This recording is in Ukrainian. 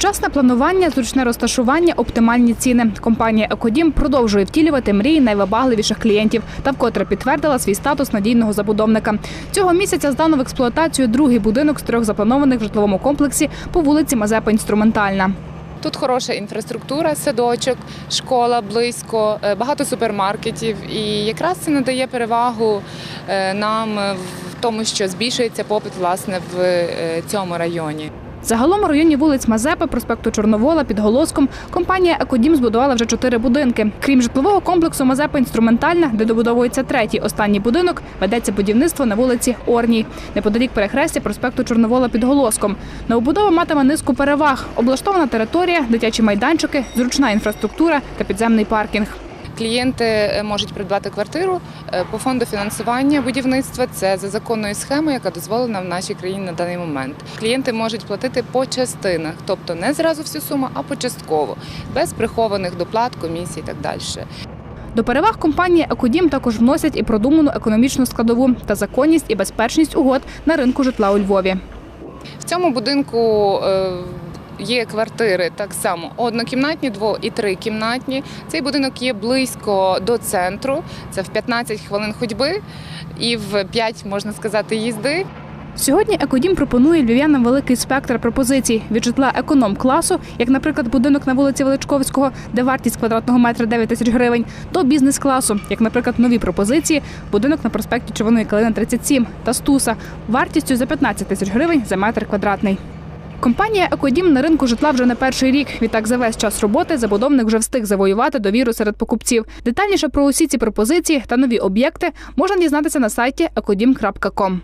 Вчасне планування, зручне розташування, оптимальні ціни. Компанія Екодім продовжує втілювати мрії найвибагливіших клієнтів та вкотре підтвердила свій статус надійного забудовника. Цього місяця здано в експлуатацію другий будинок з трьох запланованих в житловому комплексі по вулиці Мазепа Інструментальна. Тут хороша інфраструктура, садочок, школа близько, е, багато супермаркетів. І якраз це надає перевагу е, нам в тому, що збільшується попит власне в е, цьому районі. Загалом у районі вулиць Мазепи, проспекту Чорновола під Голоском компанія Екодім збудувала вже чотири будинки. Крім житлового комплексу Мазепа Інструментальна, де добудовується третій останній будинок, ведеться будівництво на вулиці Орній, неподалік перехрестя проспекту Чорновола під Голоском. Новобудова матиме низку переваг: облаштована територія, дитячі майданчики, зручна інфраструктура та підземний паркінг. Клієнти е, можуть придбати квартиру е, по фонду фінансування будівництва. Це за законною схемою, яка дозволена в нашій країні на даний момент. Клієнти можуть платити по частинах, тобто не зразу всю суму, а почастково, без прихованих доплат, комісій і так далі. До переваг компанії Екодім також вносять і продуману економічну складову та законність і безпечність угод на ринку житла у Львові. В цьому будинку е, є квартири так само однокімнатні, дво і трикімнатні. Цей будинок є близько до центру. Це в 15 хвилин ходьби і в 5, можна сказати, їзди. Сьогодні Екодім пропонує львів'янам великий спектр пропозицій від житла економ-класу, як, наприклад, будинок на вулиці Величковського, де вартість квадратного метра 9 тисяч гривень, до бізнес-класу, як, наприклад, нові пропозиції, будинок на проспекті Червоної Калини 37 та Стуса, вартістю за 15 тисяч гривень за метр квадратний. Компанія Екодім на ринку житла вже не перший рік. Відтак за весь час роботи забудовник вже встиг завоювати довіру серед покупців. Детальніше про усі ці пропозиції та нові об'єкти можна дізнатися на сайті ecodim.com.